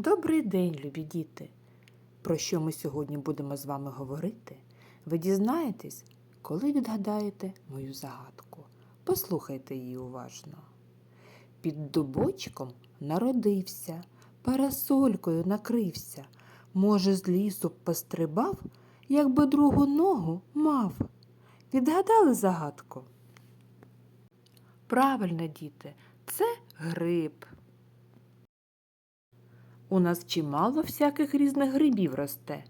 Добрий день, любі діти! Про що ми сьогодні будемо з вами говорити? Ви дізнаєтесь, коли відгадаєте мою загадку. Послухайте її уважно. Під дубочком народився, парасолькою накрився. Може, з лісу пострибав, якби другу ногу мав. Відгадали загадку? Правильно, діти, це гриб. У нас чимало всяких різних грибів росте.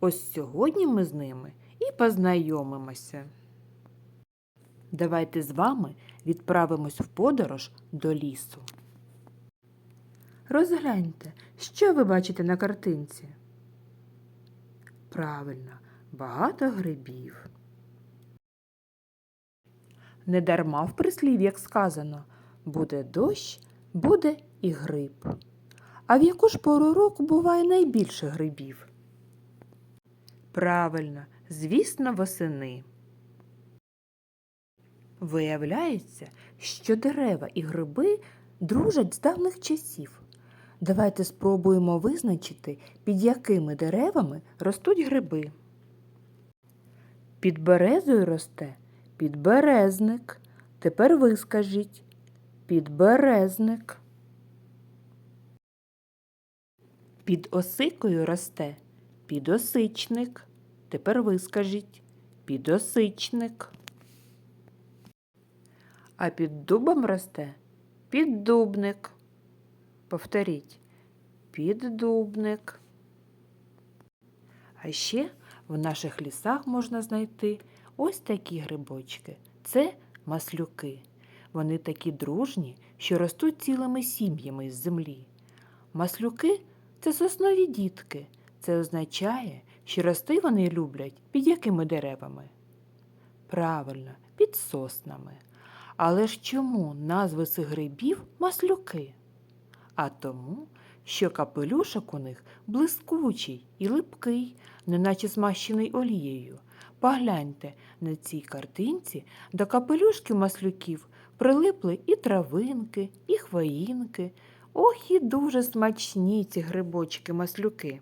Ось сьогодні ми з ними і познайомимося. Давайте з вами відправимось в подорож до лісу. Розгляньте, що ви бачите на картинці. Правильно, багато грибів. Недарма в прислів'ях сказано буде дощ, буде і гриб. А в яку ж пору року буває найбільше грибів? Правильно, звісно, восени. Виявляється, що дерева і гриби дружать з давних часів. Давайте спробуємо визначити, під якими деревами ростуть гриби. Під березою росте підберезник. Тепер ви скажіть підберезник. Під осикою росте підосичник. Тепер ви скажіть підосичник. А під дубом росте піддубник. Повторіть піддубник. А ще в наших лісах можна знайти ось такі грибочки. Це маслюки. Вони такі дружні, що ростуть цілими сім'ями з землі. Маслюки це соснові дітки. Це означає, що рости вони люблять під якими деревами? Правильно, під соснами. Але ж чому назви цих грибів маслюки? А тому, що капелюшок у них блискучий і липкий, неначе змащений олією. Погляньте, на цій картинці до капелюшків маслюків прилипли і травинки, і хвоїнки. Ох, і дуже смачні ці грибочки-маслюки.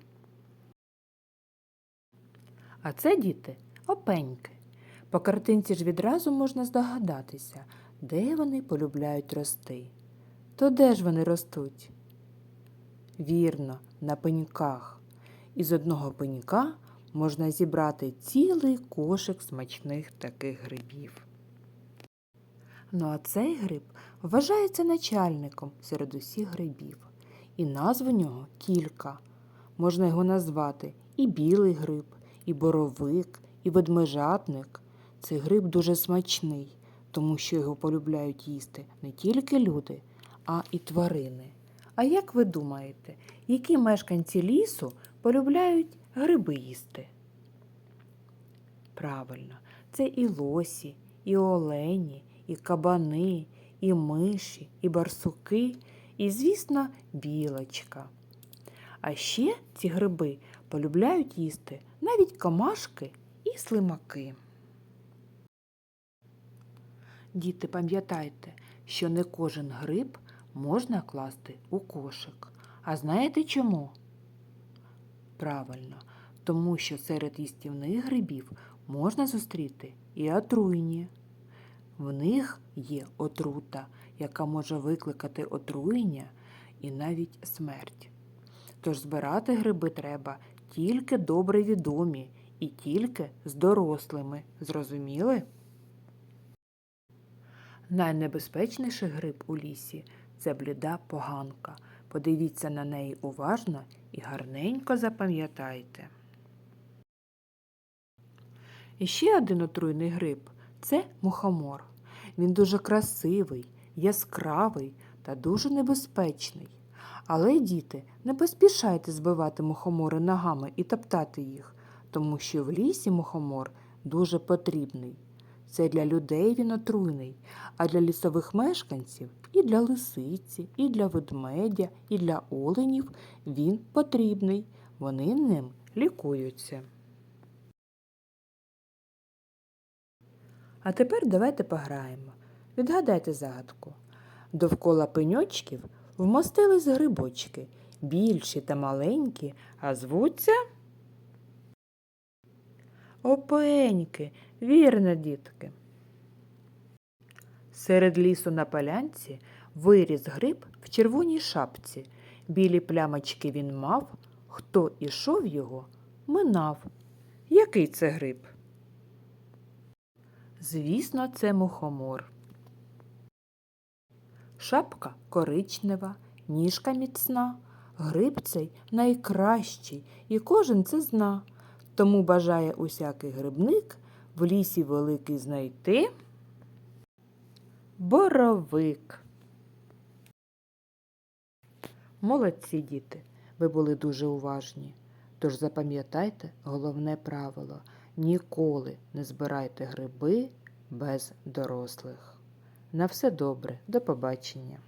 А це, діти, опеньки. По картинці ж відразу можна здогадатися, де вони полюбляють рости. То де ж вони ростуть? Вірно, на пеньках. Із одного пенька можна зібрати цілий кошик смачних таких грибів. Ну а цей гриб вважається начальником серед усіх грибів. І назв у нього кілька. Можна його назвати і білий гриб, і боровик, і ведмежатник. Цей гриб дуже смачний, тому що його полюбляють їсти не тільки люди, а і тварини. А як ви думаєте, які мешканці лісу полюбляють гриби їсти? Правильно, це і лосі, і олені, і кабани, і миші, і барсуки, і, звісно, білочка. А ще ці гриби полюбляють їсти навіть комашки і слимаки. Діти, пам'ятайте, що не кожен гриб можна класти у кошик. А знаєте чому? Правильно, тому що серед їстівних грибів можна зустріти і отруйні. В них є отрута, яка може викликати отруєння і навіть смерть. Тож збирати гриби треба тільки добре відомі і тільки з дорослими. Зрозуміли? Найнебезпечніший гриб у лісі це бліда поганка. Подивіться на неї уважно і гарненько запам'ятайте. І ще один отруйний гриб це мухомор. Він дуже красивий, яскравий та дуже небезпечний. Але, діти, не поспішайте збивати мухомори ногами і топтати їх, тому що в лісі мухомор дуже потрібний. Це для людей він отруйний, а для лісових мешканців і для лисиці, і для ведмедя, і для оленів він потрібний. Вони ним лікуються. А тепер давайте пограємо. Відгадайте загадку. Довкола пеньочків вмостились грибочки, більші та маленькі, а звуться опеньки, вірно, дітки. Серед лісу на полянці виріс гриб в червоній шапці. Білі плямочки він мав, хто ішов його, минав. Який це гриб? Звісно, це мухомор. Шапка коричнева, ніжка міцна, гриб цей найкращий, і кожен це зна. Тому бажає усякий грибник в лісі великий знайти боровик. Молодці діти, ви були дуже уважні. Тож запам'ятайте головне правило ніколи не збирайте гриби без дорослих. На все добре, до побачення.